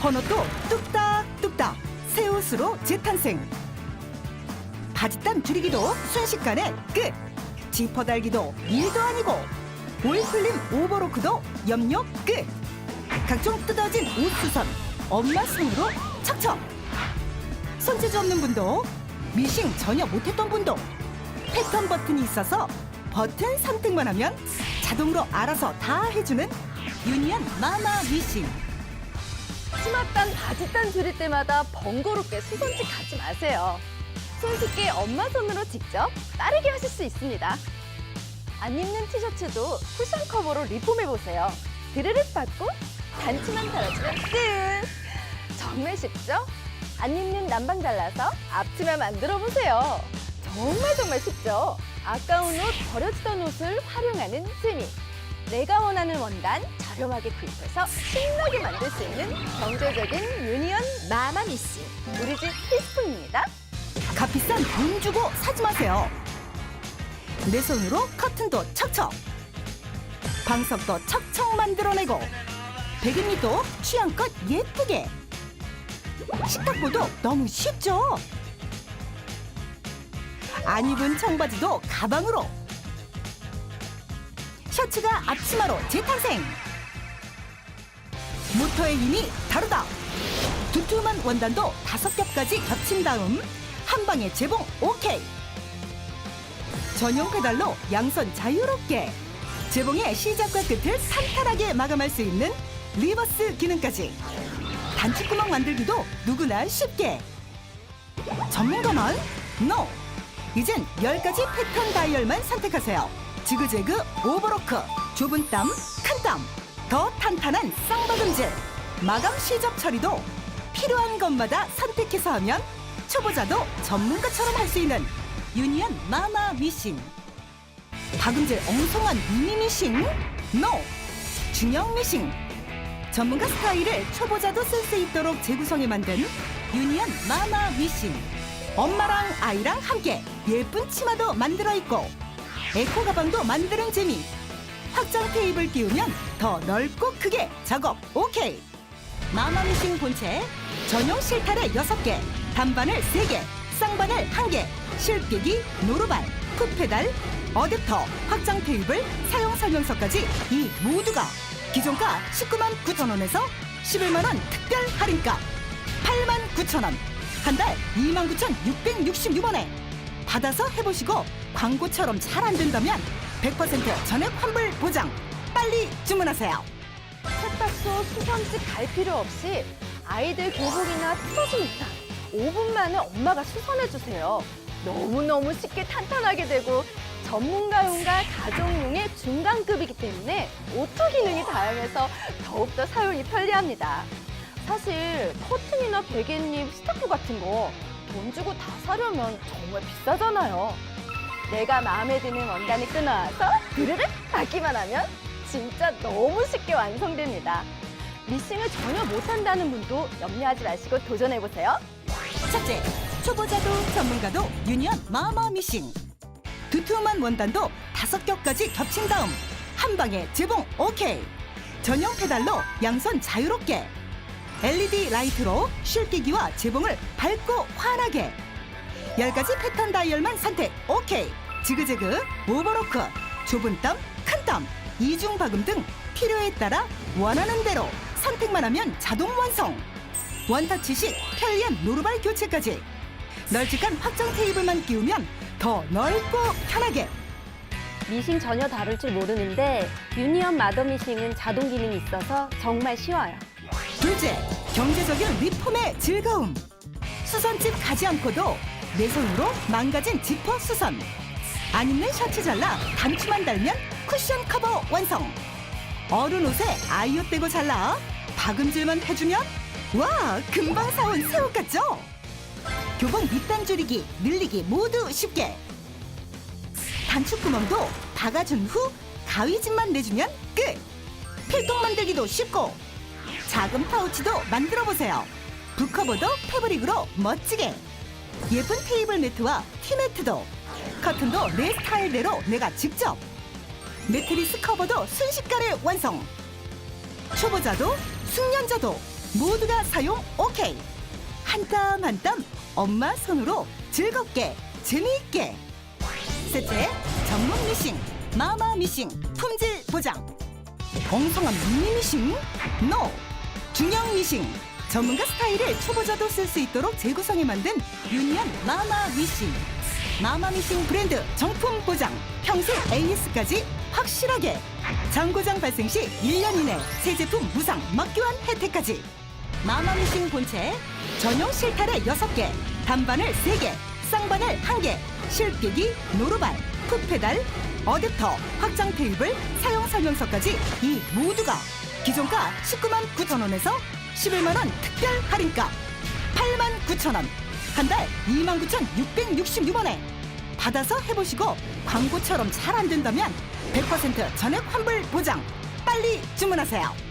번호도 뚝딱뚝딱. 새 옷으로 재탄생. 바지단 줄이기도 순식간에 끝. 지퍼 달기도 일도 아니고. 오일클림 오버로크도 염료 끝. 각종 뜯어진 옷 수선 엄마 손으로 척척. 손재주 없는 분도 미싱 전혀 못했던 분도. 패턴 버튼이 있어서 버튼 선택만 하면 자동으로 알아서 다 해주는 유니언 마마 미싱 치맛단, 바지단 줄일 때마다 번거롭게 수선집 가지 마세요. 손쉽게 엄마 손으로 직접 따르게 하실 수 있습니다. 안 입는 티셔츠도 쿠션 커버로 리폼해보세요. 드르륵 받고 단추만 달아주면 끝! 정말 쉽죠? 안 입는 난방 잘라서 앞치마 만들어보세요. 정말 정말 쉽죠? 아까운 옷, 버려지던 옷을 활용하는 재미. 내가 원하는 원단 저렴하게 구입해서 신나게 만들 수 있는 경제적인 유니언 마마미씨. 우리 집 필수품입니다. 값비싼 돈 주고 사지 마세요. 내 손으로 커튼도 척척. 방석도 척척 만들어내고 배경이도 취향껏 예쁘게. 식탁보도 너무 쉽죠? 안 입은 청바지도 가방으로 셔츠가 앞치마로 재탄생. 모터의 힘이 다르다. 두툼한 원단도 다섯 겹까지 겹친 다음 한 방에 재봉 오케이. 전용 페달로 양손 자유롭게 재봉의 시작과 끝을 탄탄하게 마감할 수 있는 리버스 기능까지. 단추구멍 만들기도 누구나 쉽게. 전문가만? NO! 이젠 10가지 패턴 다이얼만 선택하세요 지그재그 오버로크 좁은 땀, 큰땀더 탄탄한 쌍박음질 마감 시접 처리도 필요한 것마다 선택해서 하면 초보자도 전문가처럼 할 수 있는 유니언 마마 미싱. 박음질 엉성한 미니 미싱? NO! 중형 미싱. 전문가 스타일을 초보자도 쓸 수 있도록 재구성해 만든 유니언 마마 미싱. 엄마랑 아이랑 함께 예쁜 치마도 만들어 있고 에코 가방도 만드는 재미. 확장 테이블 끼우면 더 넓고 크게 작업 오케이. 마마미싱 본체 전용 실타래 6개 단바늘 3개 쌍바늘 1개 실끼기 노루발 풋페달 어댑터 확장 테이블 사용 설명서까지 이 모두가 기존가 19만 9천 원에서 11만 원 특별 할인가? 8만 9천 원. 한 달 2만 9천 666원에 받아서 해보시고 광고처럼 잘 안 된다면 100% 전액 환불 보장 빨리 주문하세요. 세탁소 수선집 갈 필요 없이 아이들 교복이나 티셔츠 입다 5분 만에 엄마가 수선해주세요. 너무너무 쉽게 탄탄하게 되고 전문가용과 가정용의 중간급이기 때문에 오토 기능이 다양해서 더욱더 사용이 편리합니다. 사실 커튼이나 베갯잎, 스타프 같은 거 돈 주고 다 사려면 정말 비싸잖아요. 내가 마음에 드는 원단을 끊어와서 드르륵 받기만 하면 진짜 너무 쉽게 완성됩니다. 미싱을 전혀 못한다는 분도 염려하지 마시고 도전해보세요. 첫째, 초보자도 전문가도 유니언 마마 미싱. 두툼한 원단도 다섯 겹까지 겹친 다음 한 방에 재봉 오케이. 전용 페달로 양손 자유롭게. LED 라이트로 실기기와 재봉을 밝고 환하게. 열 가지 패턴 다이얼만 선택 오케이. 지그재그 오버로크 좁은 땀, 큰 땀, 이중 박음 등 필요에 따라 원하는 대로 선택만 하면 자동 완성. 원터치식 편리한 노루발 교체까지 널찍한 확장 테이블만 끼우면 더 넓고 편하게 미싱 전혀 다룰 줄 모르는데 유니언 마더 미싱은 자동 기능이 있어서 정말 쉬워요. 둘째 경제적인 리폼의 즐거움. 수선집 가지 않고도 내 손으로 망가진 지퍼 수선. 안 입는 셔츠 잘라 단추만 달면 쿠션 커버 완성. 어른 옷에 아이옷 떼고 잘라 박음질만 해주면 와 금방 사온 새 옷 같죠? 교복 밑단 줄이기 늘리기 모두 쉽게. 단추 구멍도 박아준 후 가위집만 내주면 끝. 필통 만들기도 쉽고 작은 파우치도 만들어 보세요 북커버도 패브릭으로 멋지게 예쁜 테이블 매트와 티매트도 커튼도 내 스타일대로 내가 직접 매트리스 커버도 순식간에 완성 초보자도 숙련자도 모두가 사용 오케이. 한 땀 한 땀 엄마 손으로 즐겁게 재미있게. 셋째, 전문 미싱 마마 미싱 품질 보장. 엉성한 미니 미싱? 노! 중형 미싱. 전문가 스타일을 초보자도 쓸 수 있도록 재구성해 만든 유니언 마마 미싱. 마마 미싱 브랜드 정품 보장 평생 AS까지 확실하게. 장고장 발생 시 1년 이내 새 제품 무상 막교환 혜택까지. 마마 미싱 본체 전용 실타래 6개 단바늘 3개 쌍바늘 1개 실기기 노루발 풋페달 어댑터 확장 테이블 사용 설명서까지 이 모두가 기존가 19만 9천 원에서 11만 원 특별 할인가 8만 9천 원. 한 달 2만 9,666원에 받아서 해보시고 광고처럼 잘 안 된다면 100% 전액 환불 보장. 빨리 주문하세요.